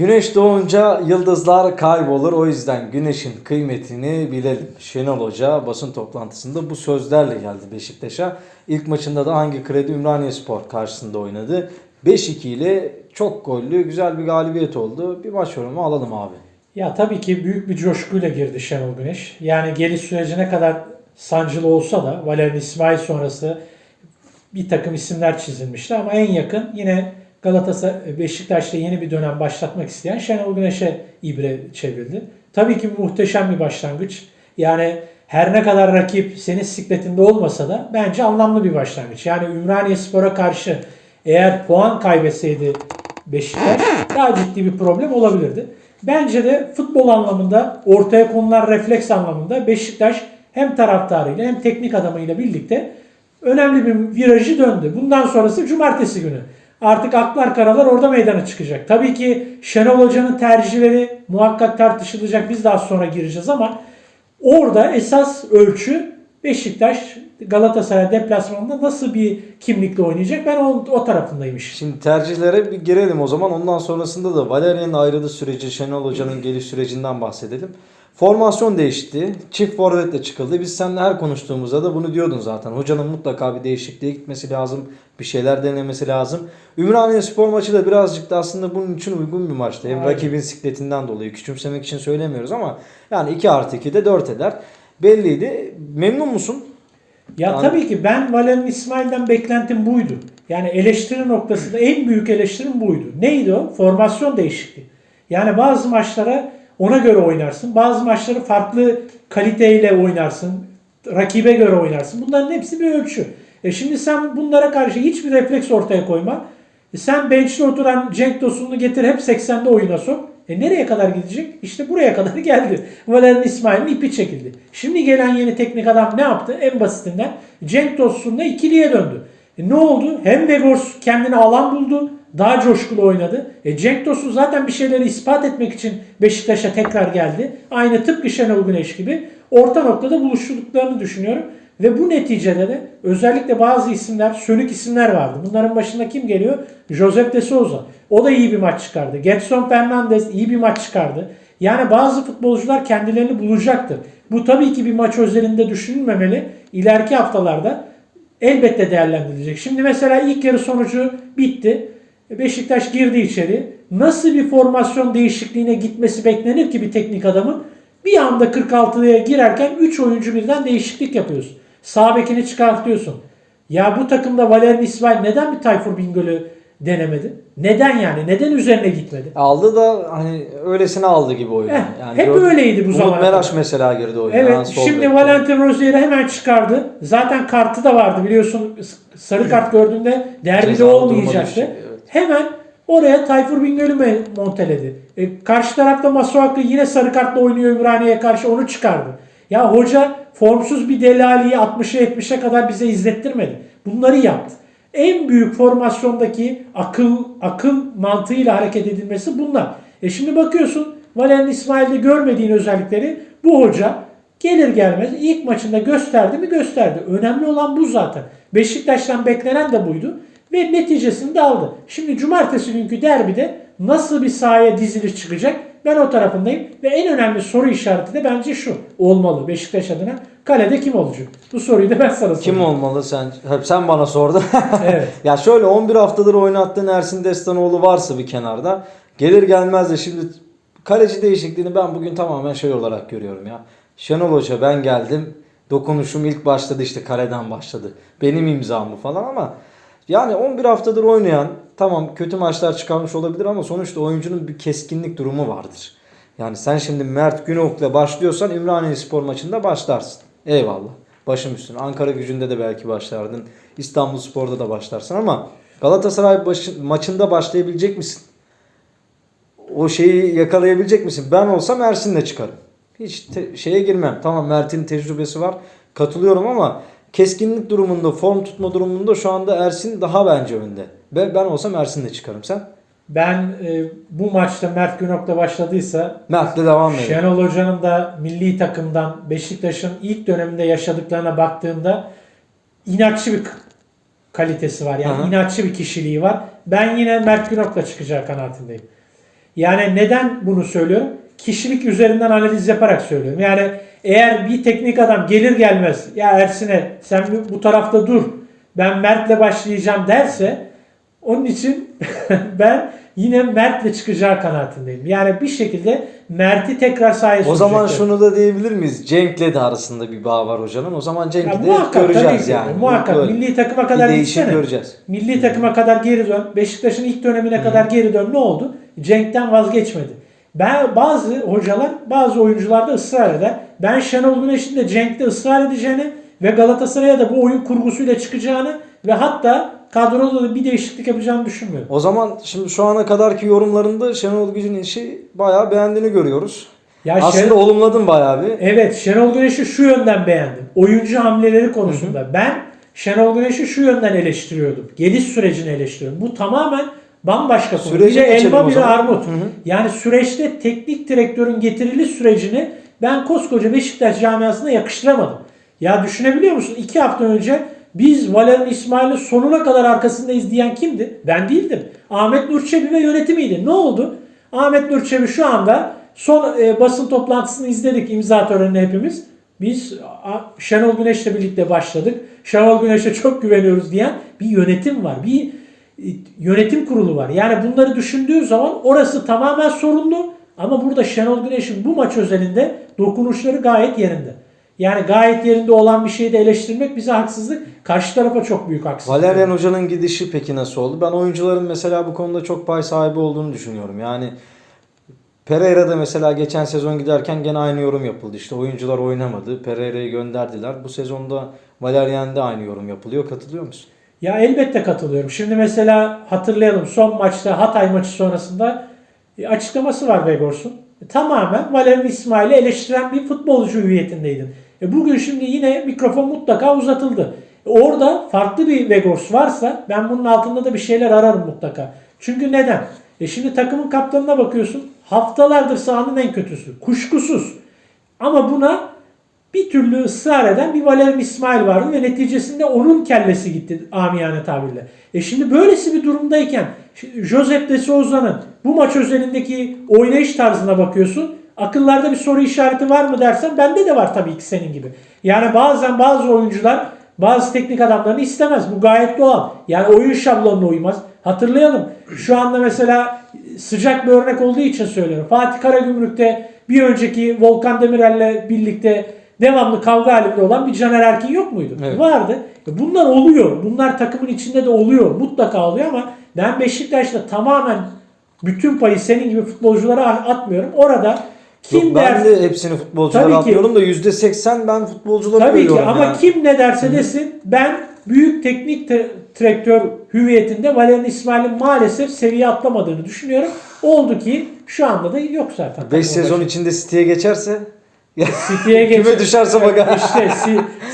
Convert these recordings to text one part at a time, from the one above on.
Güneş doğunca yıldızlar kaybolur. O yüzden güneşin kıymetini bilelim. Şenol Hoca basın toplantısında bu sözlerle geldi Beşiktaş'a. İlk maçında da hangi kredi Ümraniye Spor karşısında oynadı. 5-2 ile çok gollü güzel bir galibiyet oldu. Bir maç yorumu alalım abi. Ya tabii ki büyük bir coşkuyla girdi Şenol Güneş. Yani geliş sürecine kadar sancılı olsa da Valerian İsmail sonrası bir takım isimler çizilmişti ama en yakın yine Galatasaray Beşiktaş'ta yeni bir dönem başlatmak isteyen Şenol Güneş'e ibre çevrildi. Tabii ki muhteşem bir başlangıç. Yani her ne kadar rakip senin sikletinde olmasa da bence anlamlı bir başlangıç. Yani Ümraniye Spor'a karşı eğer puan kaybetseydi Beşiktaş daha ciddi bir problem olabilirdi. Bence de futbol anlamında ortaya konulan refleks anlamında Beşiktaş hem taraftarıyla hem teknik adamıyla birlikte önemli bir virajı döndü. Bundan sonrası cumartesi günü. Artık aklar karalar orada meydana çıkacak. Tabii ki Şenol Hoca'nın tercihleri muhakkak tartışılacak. Biz daha sonra gireceğiz ama orada esas ölçü Beşiktaş Galatasaray deplasmanında nasıl bir kimlikle oynayacak? Ben o, o tarafındayım. Şimdi tercihlere bir girelim o zaman. Ondan sonrasında da Valerian'ın ayrılığı süreci, Şenol Hoca'nın geliş sürecinden bahsedelim. Formasyon değişti. Çift forvetle çıkıldı. Biz seninle her konuştuğumuzda da bunu diyordun zaten. Hocanın mutlaka bir değişikliğe gitmesi lazım. Bir şeyler denemesi lazım. Ümraniye spor maçı da birazcık da aslında bunun için uygun bir maçtı. Hem Aynen. rakibin sikletinden dolayı. Küçümsemek için söylemiyoruz ama yani 2 artı 2 de 4 eder. Belliydi. Memnun musun? Ya Yani- tabii ki ben Valerian İsmail'den beklentim buydu. Yani eleştiri noktasında en büyük eleştirim buydu. Neydi o? Formasyon değişikliği. Yani bazı maçlara ona göre oynarsın. Bazı maçları farklı kaliteyle oynarsın. Rakibe göre oynarsın. Bunların hepsi bir ölçü. E şimdi sen bunlara karşı hiçbir refleks ortaya koyma. E sen bench'te oturan Cenk Tosun'u getir hep 80'de oyuna sok. E nereye kadar gidecek? İşte buraya kadar geldi. Valerian İsmail'in ipi çekildi. Şimdi gelen yeni teknik adam ne yaptı? En basitinden Cenk Tosun'la ikiliye döndü. E ne oldu? Hem Vegors kendine alan buldu. Daha coşkulu oynadı. E Cenk Tosun zaten bir şeyleri ispat etmek için Beşiktaş'a tekrar geldi. Aynı tıpkı Şenol Güneş gibi orta noktada buluştuklarını düşünüyorum. Ve bu neticede de özellikle bazı isimler, sönük isimler vardı. Bunların başında kim geliyor? Josep de Souza. O da iyi bir maç çıkardı. Getson Fernandez iyi bir maç çıkardı. Yani bazı futbolcular kendilerini bulacaktır. Bu tabii ki bir maç özelinde düşünülmemeli. İleriki haftalarda elbette değerlendirilecek. Şimdi mesela ilk yarı sonucu bitti. Beşiktaş girdi içeri. Nasıl bir formasyon değişikliğine gitmesi beklenir ki bir teknik adamın? Bir anda 46'ya girerken 3 oyuncu birden değişiklik yapıyorsun. Sağ bekini çıkartıyorsun. Ya bu takımda Valerian İsmail neden bir Tayfur Bingöl'ü denemedi? Neden yani? Neden üzerine gitmedi? Aldı da hani öylesine aldı gibi oyunu. Eh, yani hep gördüm. öyleydi bu zamana Meraş kadar. mesela girdi oyuna. Evet sol şimdi bekte. Valentin Rozier'i hemen çıkardı. Zaten kartı da vardı biliyorsun sarı kart gördüğünde derbide olmayacaktı. evet. Hemen oraya Tayfur Bingöl'ü monteledi. E, karşı tarafta Masuaku yine sarı kartla oynuyor Ümraniye'ye karşı onu çıkardı. Ya hoca formsuz bir Delali'yi 60'a 70'e kadar bize izlettirmedi. Bunları yaptı. En büyük formasyondaki akıl akıl mantığıyla hareket edilmesi bunlar. E şimdi bakıyorsun Valerian İsmail'de görmediğin özellikleri bu hoca gelir gelmez ilk maçında gösterdi mi gösterdi. Önemli olan bu zaten. Beşiktaş'tan beklenen de buydu ve neticesini de aldı. Şimdi cumartesi günkü derbide nasıl bir sahaya diziliş çıkacak ben o tarafındayım ve en önemli soru işareti de bence şu olmalı Beşiktaş adına. Kalede kim olacak? Bu soruyu da ben sana sorayım. Kim olmalı sen? Hep sen bana sordun. Evet. ya şöyle 11 haftadır oynattığın Ersin Destanoğlu varsa bir kenarda gelir gelmez de şimdi kaleci değişikliğini ben bugün tamamen şey olarak görüyorum ya. Şenol Hoca ben geldim. Dokunuşum ilk başladı işte kaleden başladı. Benim imzam bu falan ama yani 11 haftadır oynayan tamam kötü maçlar çıkarmış olabilir ama sonuçta oyuncunun bir keskinlik durumu vardır. Yani sen şimdi Mert Günok'la başlıyorsan Ümraniye Spor maçında başlarsın. Eyvallah. Başım üstüne. Ankara gücünde de belki başlardın. İstanbul Spor'da da başlarsın ama Galatasaray başı- maçında başlayabilecek misin? O şeyi yakalayabilecek misin? Ben olsam Ersin'le çıkarım. Hiç şeye girmem. Tamam Mert'in tecrübesi var. Katılıyorum ama keskinlik durumunda, form tutma durumunda şu anda Ersin daha bence önde. Ve ben olsam Ersin'le çıkarım. Sen? Ben e, bu maçta Mert Günok'la başladıysa Mert'le devam edelim. Şenol Hoca'nın da milli takımdan Beşiktaş'ın ilk döneminde yaşadıklarına baktığımda inatçı bir kalitesi var. Yani Aha. inatçı bir kişiliği var. Ben yine Mert Günok'la çıkacağı kanaatindeyim. Yani neden bunu söylüyorum? Kişilik üzerinden analiz yaparak söylüyorum. Yani eğer bir teknik adam gelir gelmez ya Ersin'e sen bu- tarafta dur ben Mert'le başlayacağım derse onun için ben yine Mert'le çıkacağı kanaatindeyim. Yani bir şekilde Mert'i tekrar sahaya O zaman şunu da diyebilir miyiz? Cenk'le de arasında bir bağ var hocanın. O zaman Ya Cenk'i de muhakkak tabii göreceğiz ki. yani. Muhakkak Böyle milli takıma kadar gitsene. göreceğiz. Milli takıma kadar geri dön. Beşiktaş'ın ilk dönemine kadar geri dön. Ne oldu? Cenk'ten vazgeçmedi. Ben bazı hocalar, bazı oyuncular da ısrar eder. Ben Şenol Güneş'in de Cenk'te ısrar edeceğini ve Galatasaray'a da bu oyun kurgusuyla çıkacağını ve hatta kadroda da bir değişiklik yapacağını düşünmüyorum. O zaman şimdi şu ana kadarki yorumlarında Şenol Gücü'nün işi bayağı beğendiğini görüyoruz. Ya Aslında Şen- olumladın bayağı bir. Evet Şenol Güneş'i şu yönden beğendim. Oyuncu hamleleri konusunda. Ben Şenol Güneş'i şu yönden eleştiriyordum. Geliş sürecini eleştiriyorum. Bu tamamen bambaşka konu. Süreci Biri elma biri armut. Hı hı. Yani süreçte teknik direktörün getiriliş sürecini ben koskoca Beşiktaş camiasına yakıştıramadım. Ya düşünebiliyor musun? İki hafta önce biz Valerian İsmail'in sonuna kadar arkasındayız diyen kimdi? Ben değildim. Ahmet Nurçebi ve yönetimiydi. Ne oldu? Ahmet Nurçebi şu anda son e, basın toplantısını izledik imza törenini hepimiz. Biz a, Şenol Güneş'le birlikte başladık. Şenol Güneş'e çok güveniyoruz diyen bir yönetim var. Bir yönetim kurulu var. Yani bunları düşündüğü zaman orası tamamen sorunlu. Ama burada Şenol Güneş'in bu maç özelinde dokunuşları gayet yerinde. Yani gayet yerinde olan bir şeyi de eleştirmek bize haksızlık. Karşı tarafa çok büyük haksızlık. Valerian Hoca'nın gidişi peki nasıl oldu? Ben oyuncuların mesela bu konuda çok pay sahibi olduğunu düşünüyorum. Yani Pereira'da mesela geçen sezon giderken gene aynı yorum yapıldı. İşte oyuncular oynamadı. Pereira'yı gönderdiler. Bu sezonda Valerian'da aynı yorum yapılıyor. Katılıyor musun? Ya elbette katılıyorum. Şimdi mesela hatırlayalım son maçta Hatay maçı sonrasında e, açıklaması var Vegors'un. E, Tamamen Valerian İsmail'i eleştiren bir futbolcu hüviyetindeydin. E bugün şimdi yine mikrofon mutlaka uzatıldı. E orada farklı bir Vegors varsa ben bunun altında da bir şeyler ararım mutlaka. Çünkü neden? E şimdi takımın kaptanına bakıyorsun. Haftalardır sahanın en kötüsü. Kuşkusuz. Ama buna bir türlü ısrar eden bir Valerian İsmail vardı ve neticesinde onun kellesi gitti amiyane tabirle. E şimdi böylesi bir durumdayken Josep de Souza'nın bu maç özelindeki oynayış tarzına bakıyorsun. Akıllarda bir soru işareti var mı dersen bende de var tabii ki senin gibi. Yani bazen bazı oyuncular bazı teknik adamlarını istemez. Bu gayet doğal. Yani oyun şablonuna uymaz. Hatırlayalım. Şu anda mesela sıcak bir örnek olduğu için söylüyorum. Fatih Karagümrük'te bir önceki Volkan Demirel'le birlikte devamlı kavga halinde olan bir Caner Erkin yok muydu? Evet. Vardı. E Bunlar oluyor. Bunlar takımın içinde de oluyor. Mutlaka oluyor ama ben Beşiktaş'ta tamamen bütün payı senin gibi futbolculara atmıyorum. Orada kim Yok, ben der de hepsini futbolculara Tabii ki. atmıyorum da %80 ben futbolculara Tabii ki görüyorum ama yani. kim ne derse desin ben büyük teknik te- direktör hüviyetinde Valerian İsmail'in maalesef seviye atlamadığını düşünüyorum. Oldu ki şu anda da yok zaten. 5 sezon içinde City'ye geçerse City'ye Küme geçer- düşerse bakalım. İşte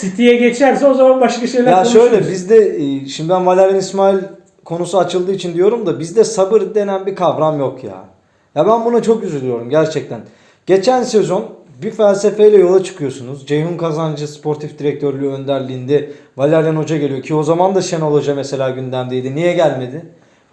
City'ye geçerse o zaman başka şeyler Ya konuşuruz. şöyle bizde e, şimdi ben Valerian İsmail konusu açıldığı için diyorum da bizde sabır denen bir kavram yok ya. Ya ben buna çok üzülüyorum gerçekten. Geçen sezon bir felsefeyle yola çıkıyorsunuz. Ceyhun Kazancı sportif direktörlüğü önderliğinde Valerian Hoca geliyor ki o zaman da Şenol Hoca mesela gündemdeydi. Niye gelmedi?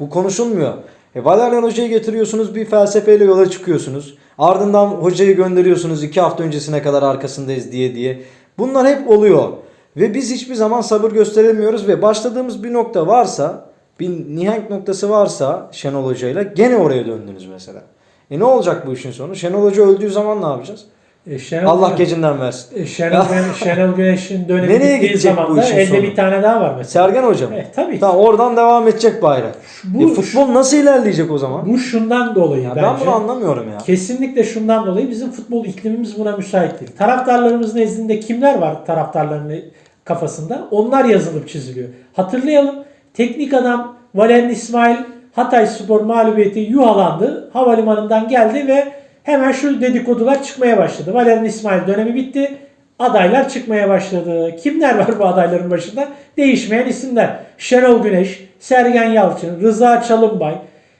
Bu konuşulmuyor. E, Valerian Hoca'yı getiriyorsunuz bir felsefeyle yola çıkıyorsunuz. Ardından hocayı gönderiyorsunuz iki hafta öncesine kadar arkasındayız diye diye. Bunlar hep oluyor. Ve biz hiçbir zaman sabır gösteremiyoruz ve başladığımız bir nokta varsa, bir nihenk noktası varsa Şenol Hoca'yla gene oraya döndünüz mesela. E ne olacak bu işin sonu? Şenol Hoca öldüğü zaman ne yapacağız? E, Şenol, Allah gecinden versin. E, Şenol, Şenol Güneş'in dönemi Nereye bittiği gidecek bu da işin elde sonu? bir tane daha var mesela. Sergen Hoca mı? E, tabii. Tamam oradan devam edecek bayrak. Bu- e, futbol nasıl ilerleyecek o zaman? Bu şundan dolayı Ya bence. ben bunu anlamıyorum ya. Kesinlikle şundan dolayı bizim futbol iklimimiz buna müsait değil. Taraftarlarımız nezdinde kimler var taraftarların kafasında? Onlar yazılıp çiziliyor. Hatırlayalım. Teknik adam Valerian İsmail Hatay Spor mağlubiyeti yuhalandı. Havalimanından geldi ve hemen şu dedikodular çıkmaya başladı. Valerian İsmail dönemi bitti. Adaylar çıkmaya başladı. Kimler var bu adayların başında? Değişmeyen isimler. Şenol Güneş, Sergen Yalçın, Rıza Çalınbay,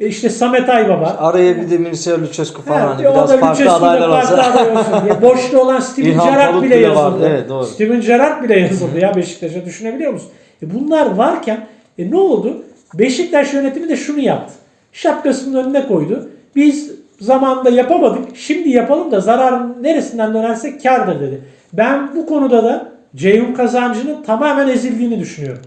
e işte Samet Aybaba. Araya bir de Mircea Lucescu falan Ha, hani biraz farklı adaylar olsa. aday olsun diye. Boşta olan Steven İlhan Gerrard bile bile var. yazıldı. Evet, doğru. Steven Gerrard bile yazıldı ya Beşiktaş'a düşünebiliyor musun? E bunlar varken e ne oldu? Beşiktaş yönetimi de şunu yaptı. Şapkasının önüne koydu. Biz Zamanında yapamadık. Şimdi yapalım da zararın neresinden dönersek kardır dedi. Ben bu konuda da Ceyhun Kazancı'nın tamamen ezildiğini düşünüyorum.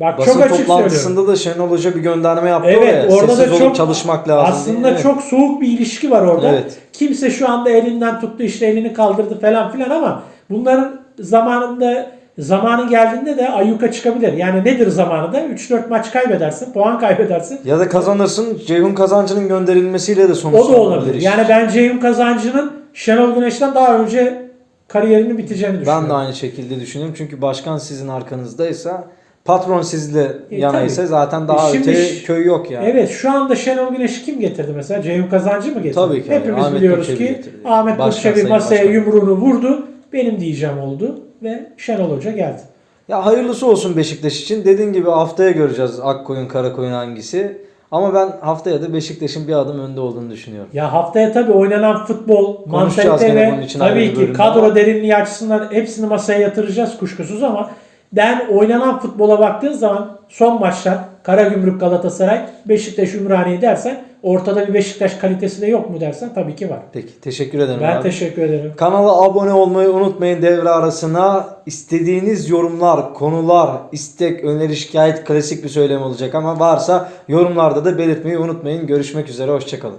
Bak Basın çok açık söylüyorum. toplantısında da Şenol Hoca bir gönderme yaptı Evet oraya. orada Sessiz da çok çalışmak lazım. Aslında. Evet. çok soğuk bir ilişki var orada. Evet. Kimse şu anda elinden tuttu işte elini kaldırdı falan filan ama bunların zamanında zamanı geldiğinde de ayyuka çıkabilir. Yani nedir zamanı da? 3-4 maç kaybedersin, puan kaybedersin. Ya da kazanırsın Ceyhun Kazancı'nın gönderilmesiyle de O sonuçlanabilir. da olabilir. iş. Yani ben Ceyhun Kazancı'nın Şenol Güneş'ten daha önce kariyerini biteceğini düşünüyorum. Ben de aynı şekilde düşünüyorum. Çünkü başkan sizin arkanızdaysa, patron sizle E, yanaysa tabii. zaten daha E, şimdi öte köy yok yani. Evet şu anda Şenol Güneş'i kim getirdi mesela? Ceyhun Kazancı mı getirdi? Tabii ki. Hepimiz Ahmet biliyoruz Burçevi ki getirdi. Ahmet Burçevi masaya Başkan. yumruğunu vurdu. Benim diyeceğim oldu ve Şenol Hoca geldi. Ya hayırlısı olsun Beşiktaş için. Dediğin gibi haftaya göreceğiz Akkoyun, Karakoyun hangisi. Ama ben haftaya da Beşiktaş'ın bir adım önde olduğunu düşünüyorum. Ya haftaya tabii oynanan futbol, mantalite ve tabii ki kadro ama. derinliği açısından hepsini masaya yatıracağız kuşkusuz ama ben oynanan futbola baktığın zaman son maçlar Karagümrük Galatasaray, Beşiktaş Ümraniye dersen ortada bir Beşiktaş kalitesi de yok mu dersen tabii ki var. Peki teşekkür ederim Ben abi. teşekkür ederim. Kanala abone olmayı unutmayın devre arasına. istediğiniz yorumlar, konular, istek, öneri, şikayet klasik bir söylem olacak ama varsa yorumlarda da belirtmeyi unutmayın. Görüşmek üzere, hoşçakalın.